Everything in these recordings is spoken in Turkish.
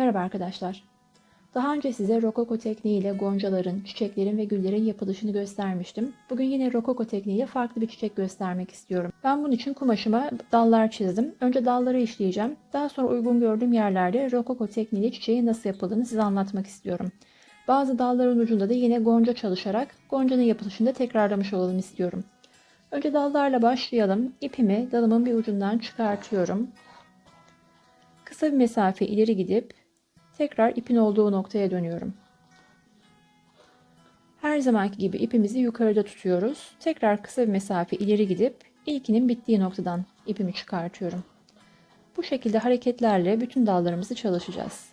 Merhaba arkadaşlar. Daha önce size rokoko tekniğiyle goncaların, çiçeklerin ve güllerin yapılışını göstermiştim. Bugün yine rokoko tekniğiyle farklı bir çiçek göstermek istiyorum. Ben bunun için kumaşıma dallar çizdim. Önce dalları işleyeceğim. Daha sonra uygun gördüğüm yerlerde rokoko tekniğiyle çiçeği nasıl yapıldığını size anlatmak istiyorum. Bazı dalların ucunda da yine gonca çalışarak goncanın yapılışını da tekrarlamış olalım istiyorum. Önce dallarla başlayalım. İpimi dalımın bir ucundan çıkartıyorum. Kısa bir mesafe ileri gidip tekrar ipin olduğu noktaya dönüyorum. Her zamanki gibi ipimizi yukarıda tutuyoruz. Tekrar kısa bir mesafe ileri gidip ilkinin bittiği noktadan ipimi çıkartıyorum. Bu şekilde hareketlerle bütün dallarımızı çalışacağız.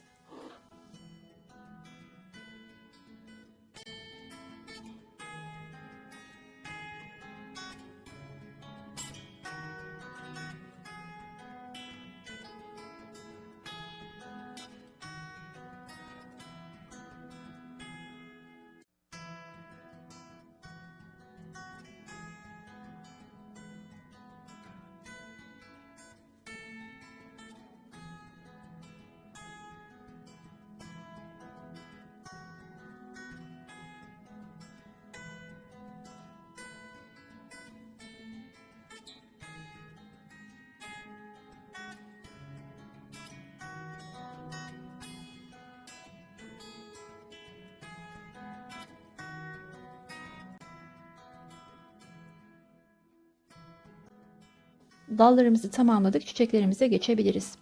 Dallarımızı tamamladık. Çiçeklerimize geçebiliriz.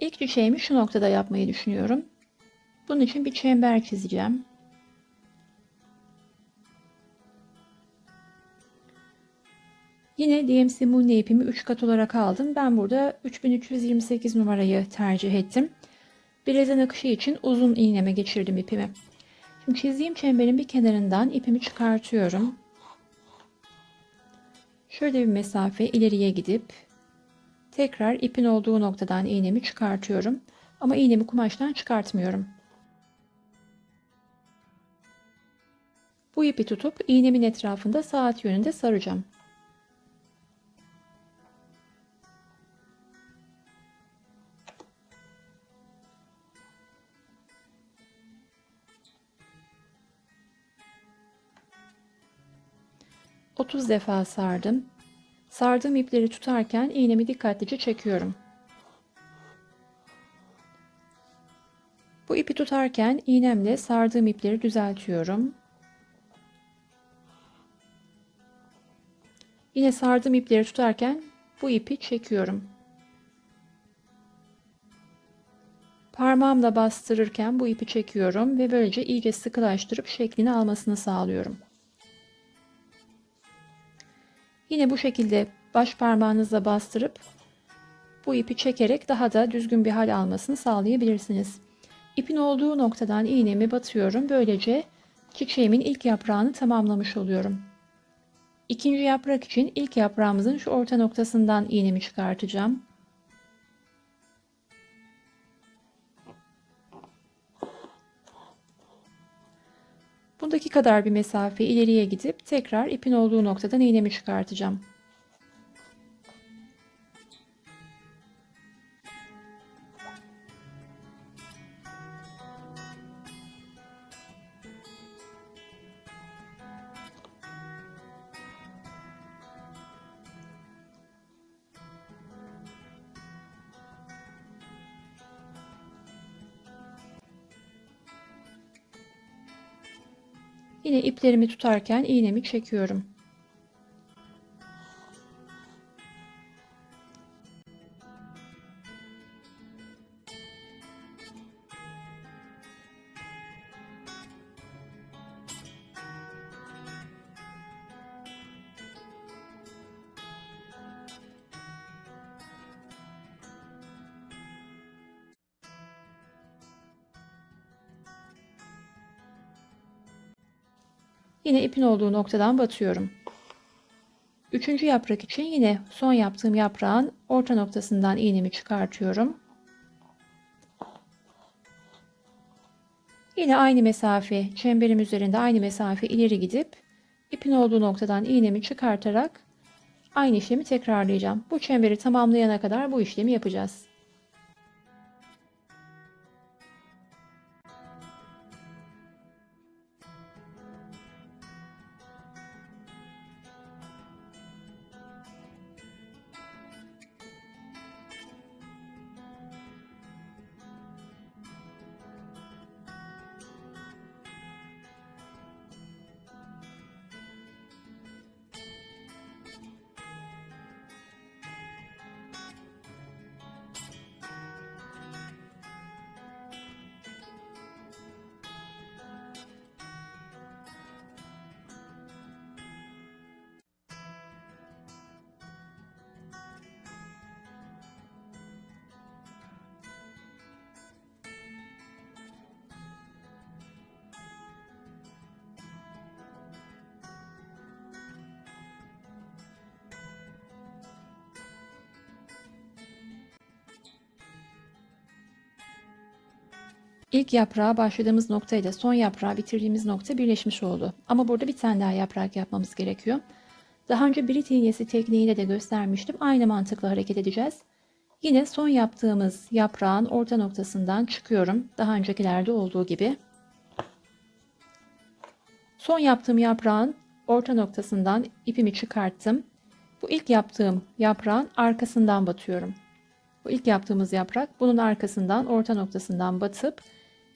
İlk çiçeğimi şu noktada yapmayı düşünüyorum. Bunun için bir çember çizeceğim. Yine DMC Mooney ipimi 3 kat olarak aldım. Ben burada 3328 numarayı tercih ettim. Bilezen akışı için uzun iğneme geçirdim ipimi. Şimdi çizdiğim çemberin bir kenarından ipimi çıkartıyorum. Şöyle bir mesafe ileriye gidip tekrar ipin olduğu noktadan iğnemi çıkartıyorum. Ama iğnemi kumaştan çıkartmıyorum. Bu ipi tutup iğnemin etrafında saat yönünde saracağım. Otuz defa sardım. Sardığım ipleri tutarken iğnemi dikkatlice çekiyorum. Bu ipi tutarken iğnemle sardığım ipleri düzeltiyorum. Yine sardığım ipleri tutarken bu ipi çekiyorum. Parmağımla bastırırken bu ipi çekiyorum ve böylece iyice sıkılaştırıp şeklini almasını sağlıyorum. Yine bu şekilde baş parmağınızla bastırıp bu ipi çekerek daha da düzgün bir hal almasını sağlayabilirsiniz. İpin olduğu noktadan iğnemi batıyorum. Böylece çiçeğimin ilk yaprağını tamamlamış oluyorum. İkinci yaprak için ilk yaprağımızın şu orta noktasından iğnemi çıkartacağım. Bundaki kadar bir mesafe ileriye gidip tekrar ipin olduğu noktadan iğnemi çıkartacağım. Yine iplerimi tutarken iğnemi çekiyorum. Yine ipin olduğu noktadan batıyorum. Üçüncü yaprak için yine son yaptığım yaprağın orta noktasından iğnemi çıkartıyorum. Yine aynı mesafe, çemberim üzerinde aynı mesafe ileri gidip ipin olduğu noktadan iğnemi çıkartarak aynı işlemi tekrarlayacağım. Bu çemberi tamamlayana kadar bu işlemi yapacağız. İlk yaprağa başladığımız nokta ile son yaprağı bitirdiğimiz nokta birleşmiş oldu. Ama burada bir tane daha yaprak yapmamız gerekiyor. Daha önce Brit iğnesi tekniğiyle de göstermiştim. Aynı mantıkla hareket edeceğiz. Yine son yaptığımız yaprağın orta noktasından çıkıyorum. Daha öncekilerde olduğu gibi. Son yaptığım yaprağın orta noktasından ipimi çıkarttım. Bu ilk yaptığım yaprağın arkasından batıyorum. Bu ilk yaptığımız yaprak bunun arkasından orta noktasından batıp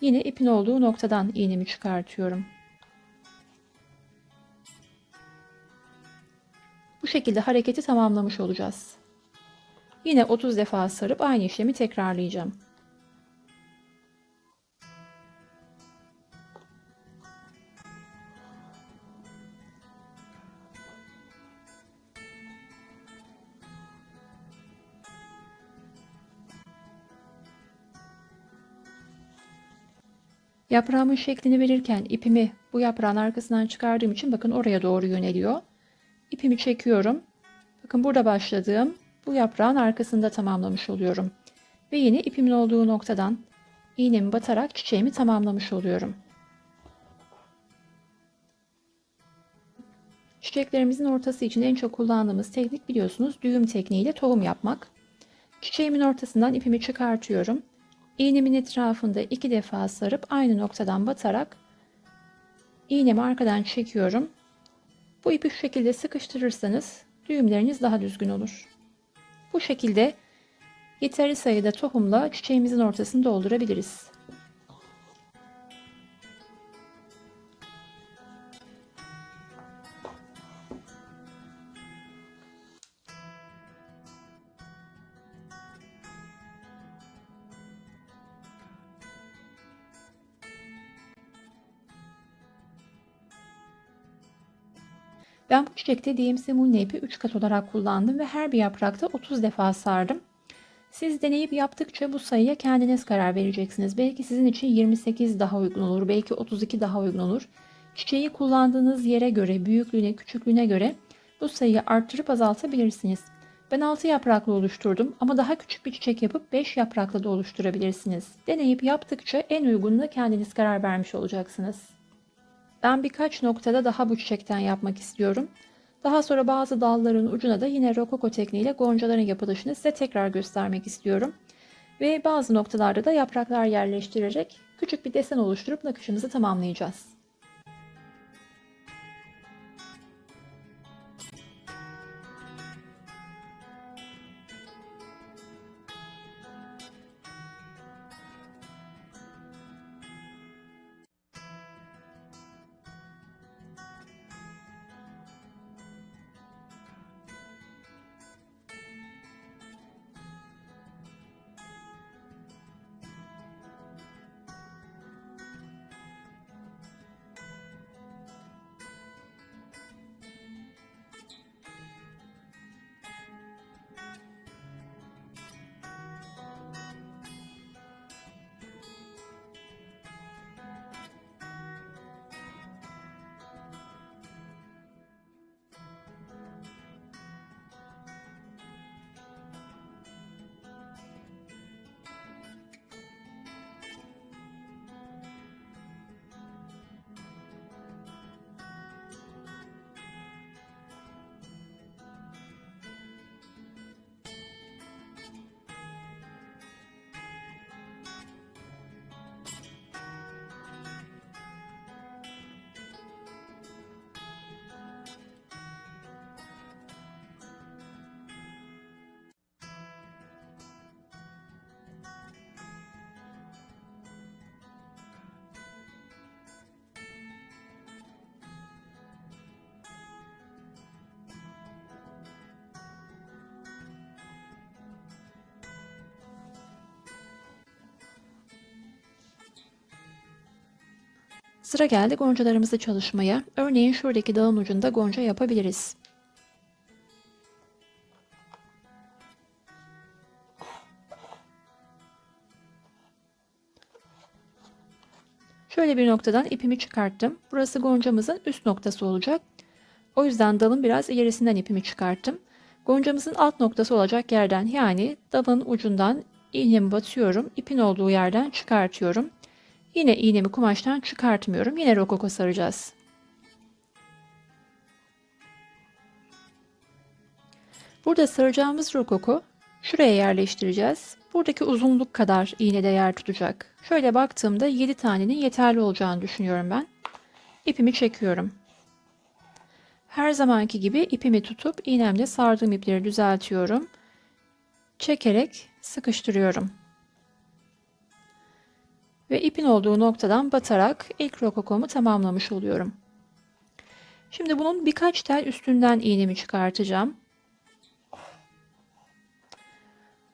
yine ipin olduğu noktadan iğnemi çıkartıyorum. Bu şekilde hareketi tamamlamış olacağız. Yine 30 defa sarıp aynı işlemi tekrarlayacağım. Yaprağımın şeklini verirken ipimi bu yaprağın arkasından çıkardığım için bakın oraya doğru yöneliyor. İpimi çekiyorum. Bakın burada başladığım bu yaprağın arkasında tamamlamış oluyorum. Ve yine ipimin olduğu noktadan iğnemi batarak çiçeğimi tamamlamış oluyorum. Çiçeklerimizin ortası için en çok kullandığımız teknik biliyorsunuz düğüm tekniğiyle tohum yapmak. Çiçeğimin ortasından ipimi çıkartıyorum. İğnemin etrafında iki defa sarıp aynı noktadan batarak iğnemi arkadan çekiyorum. Bu ipi şu şekilde sıkıştırırsanız düğümleriniz daha düzgün olur. Bu şekilde yeterli sayıda tohumla çiçeğimizin ortasını doldurabiliriz. Çiçekte DMC Mulne ipi 3 kat olarak kullandım ve her bir yaprakta 30 defa sardım. Siz deneyip yaptıkça bu sayıya kendiniz karar vereceksiniz. Belki sizin için 28 daha uygun olur, belki 32 daha uygun olur. Çiçeği kullandığınız yere göre, büyüklüğüne, küçüklüğüne göre bu sayıyı arttırıp azaltabilirsiniz. Ben 6 yapraklı oluşturdum ama daha küçük bir çiçek yapıp 5 yapraklı da oluşturabilirsiniz. Deneyip yaptıkça en uygununa kendiniz karar vermiş olacaksınız. Ben birkaç noktada daha bu çiçekten yapmak istiyorum. Daha sonra bazı dalların ucuna da yine rokoko tekniğiyle goncaların yapılışını size tekrar göstermek istiyorum. Ve bazı noktalarda da yapraklar yerleştirerek küçük bir desen oluşturup nakışımızı tamamlayacağız. Sıra geldi goncalarımızı çalışmaya. Örneğin şuradaki dağın ucunda gonca yapabiliriz. Şöyle bir noktadan ipimi çıkarttım. Burası goncamızın üst noktası olacak. O yüzden dalın biraz ilerisinden ipimi çıkarttım. Goncamızın alt noktası olacak yerden yani dalın ucundan iğnemi batıyorum. ipin olduğu yerden çıkartıyorum. Yine iğnemi kumaştan çıkartmıyorum. Yine rokoko saracağız. Burada saracağımız rokoko şuraya yerleştireceğiz. Buradaki uzunluk kadar iğnede yer tutacak. Şöyle baktığımda 7 tanenin yeterli olacağını düşünüyorum ben. İpimi çekiyorum. Her zamanki gibi ipimi tutup iğnemle sardığım ipleri düzeltiyorum. Çekerek sıkıştırıyorum. Ve ipin olduğu noktadan batarak ilk rokokomu tamamlamış oluyorum. Şimdi bunun birkaç tel üstünden iğnemi çıkartacağım.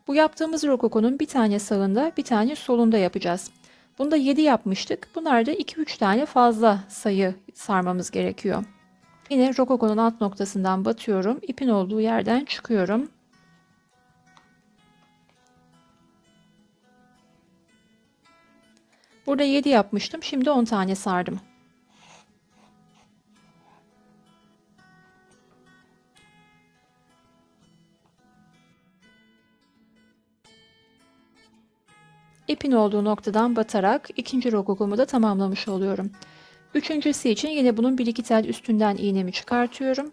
Bu yaptığımız rokokonun bir tane sağında bir tane solunda yapacağız. Bunda 7 yapmıştık. Bunlarda 2-3 tane fazla sayı sarmamız gerekiyor. Yine rokokonun alt noktasından batıyorum. İpin olduğu yerden çıkıyorum. Burada 7 yapmıştım. Şimdi 10 tane sardım. İpin olduğu noktadan batarak ikinci rokokomu da tamamlamış oluyorum. Üçüncüsü için yine bunun bir iki tel üstünden iğnemi çıkartıyorum.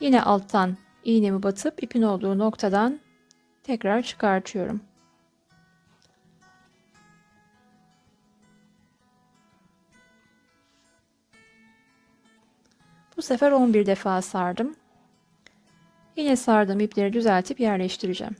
Yine alttan iğnemi batıp ipin olduğu noktadan tekrar çıkartıyorum. Sefer 11 defa sardım. Yine sardığım ipleri düzeltip yerleştireceğim.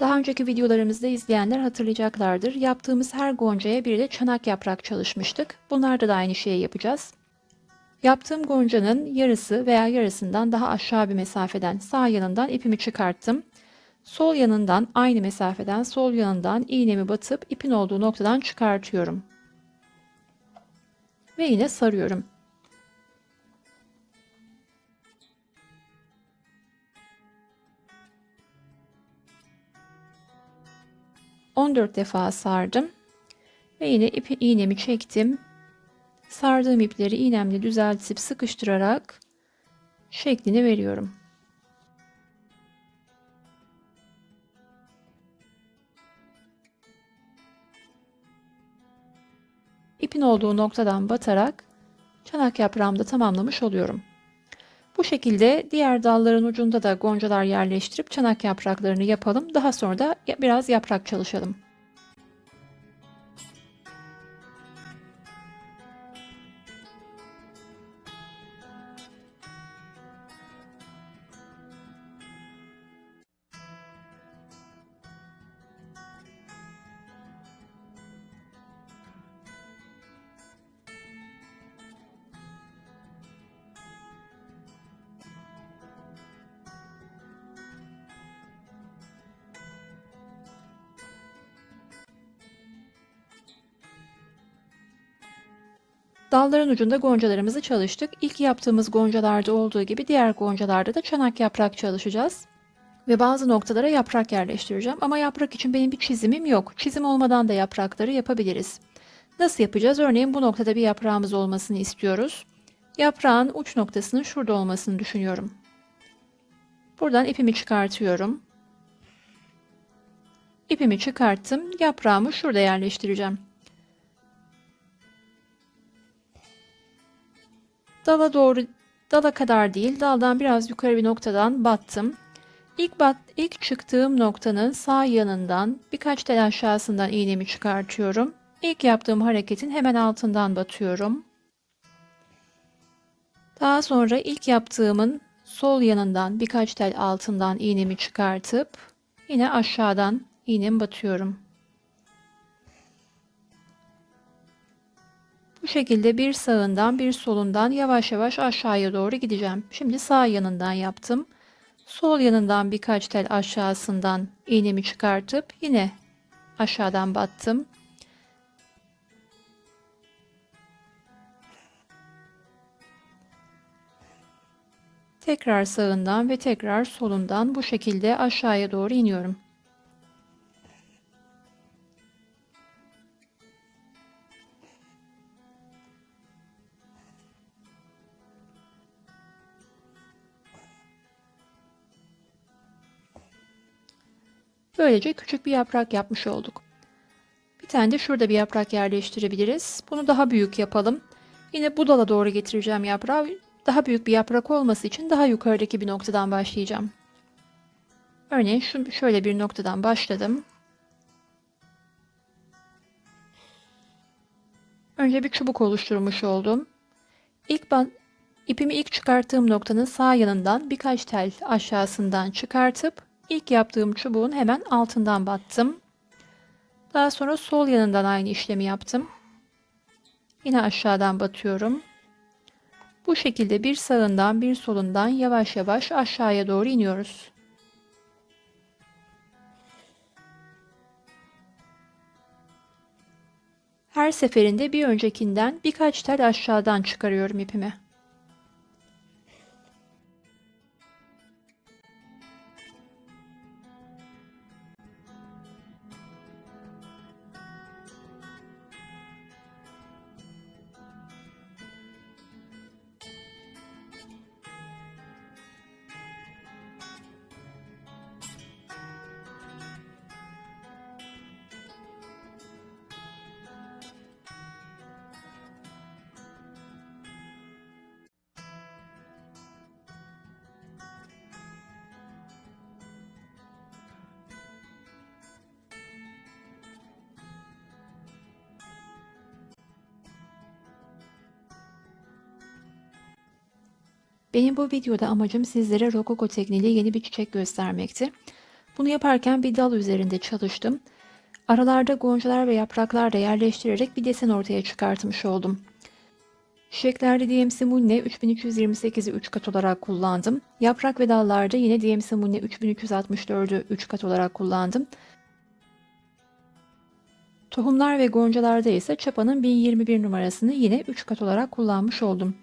Daha önceki videolarımızda izleyenler hatırlayacaklardır. Yaptığımız her goncaya bir de çanak yaprak çalışmıştık. Bunlarda da aynı şeyi yapacağız. Yaptığım goncanın yarısı veya yarısından daha aşağı bir mesafeden sağ yanından ipimi çıkarttım. Sol yanından aynı mesafeden sol yanından iğnemi batıp ipin olduğu noktadan çıkartıyorum. Ve yine sarıyorum. 14 defa sardım. Ve yine ipi iğnemi çektim. Sardığım ipleri iğnemle düzeltip sıkıştırarak şeklini veriyorum. İpin olduğu noktadan batarak çanak yaprağımda tamamlamış oluyorum. Bu şekilde diğer dalların ucunda da goncalar yerleştirip çanak yapraklarını yapalım. Daha sonra da biraz yaprak çalışalım. Dalların ucunda goncalarımızı çalıştık. İlk yaptığımız goncalarda olduğu gibi diğer goncalarda da çanak yaprak çalışacağız. Ve bazı noktalara yaprak yerleştireceğim. Ama yaprak için benim bir çizimim yok. Çizim olmadan da yaprakları yapabiliriz. Nasıl yapacağız? Örneğin bu noktada bir yaprağımız olmasını istiyoruz. Yaprağın uç noktasının şurada olmasını düşünüyorum. Buradan ipimi çıkartıyorum. İpimi çıkarttım. Yaprağımı şurada yerleştireceğim. Dala doğru, dala kadar değil, daldan biraz yukarı bir noktadan battım. İlk, bat, ilk çıktığım noktanın sağ yanından birkaç tel aşağısından iğnemi çıkartıyorum. İlk yaptığım hareketin hemen altından batıyorum. Daha sonra ilk yaptığımın sol yanından birkaç tel altından iğnemi çıkartıp yine aşağıdan iğnemi batıyorum. Bu şekilde bir sağından bir solundan yavaş yavaş aşağıya doğru gideceğim. Şimdi sağ yanından yaptım. Sol yanından birkaç tel aşağısından iğnemi çıkartıp yine aşağıdan battım. Tekrar sağından ve tekrar solundan bu şekilde aşağıya doğru iniyorum. Böylece küçük bir yaprak yapmış olduk. Bir tane de şurada bir yaprak yerleştirebiliriz. Bunu daha büyük yapalım. Yine bu dala doğru getireceğim yaprağı. Daha büyük bir yaprak olması için daha yukarıdaki bir noktadan başlayacağım. Örneğin şu şöyle bir noktadan başladım. Önce bir çubuk oluşturmuş oldum. İlk ben ipimi ilk çıkarttığım noktanın sağ yanından birkaç tel aşağısından çıkartıp ilk yaptığım çubuğun hemen altından battım. Daha sonra sol yanından aynı işlemi yaptım. Yine aşağıdan batıyorum. Bu şekilde bir sağından bir solundan yavaş yavaş aşağıya doğru iniyoruz. Her seferinde bir öncekinden birkaç tel aşağıdan çıkarıyorum ipimi. Benim bu videoda amacım sizlere rokoko tekniğiyle yeni bir çiçek göstermekti. Bunu yaparken bir dal üzerinde çalıştım. Aralarda goncalar ve yapraklar da yerleştirerek bir desen ortaya çıkartmış oldum. Çiçeklerde DMC Munne 3328'i 3 kat olarak kullandım. Yaprak ve dallarda yine DMC Munne 3364'ü 3 kat olarak kullandım. Tohumlar ve goncalarda ise çapanın 1021 numarasını yine 3 kat olarak kullanmış oldum.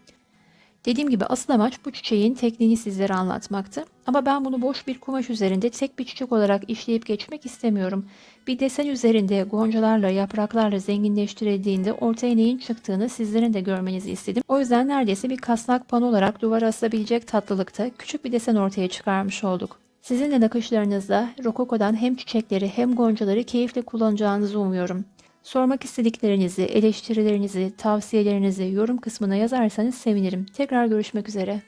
Dediğim gibi asıl amaç bu çiçeğin tekniğini sizlere anlatmaktı. Ama ben bunu boş bir kumaş üzerinde tek bir çiçek olarak işleyip geçmek istemiyorum. Bir desen üzerinde goncalarla, yapraklarla zenginleştirildiğinde ortaya neyin çıktığını sizlerin de görmenizi istedim. O yüzden neredeyse bir kasnak pan olarak duvara asabilecek tatlılıkta küçük bir desen ortaya çıkarmış olduk. Sizin de nakışlarınızda Rokoko'dan hem çiçekleri hem goncaları keyifle kullanacağınızı umuyorum. Sormak istediklerinizi, eleştirilerinizi, tavsiyelerinizi yorum kısmına yazarsanız sevinirim. Tekrar görüşmek üzere.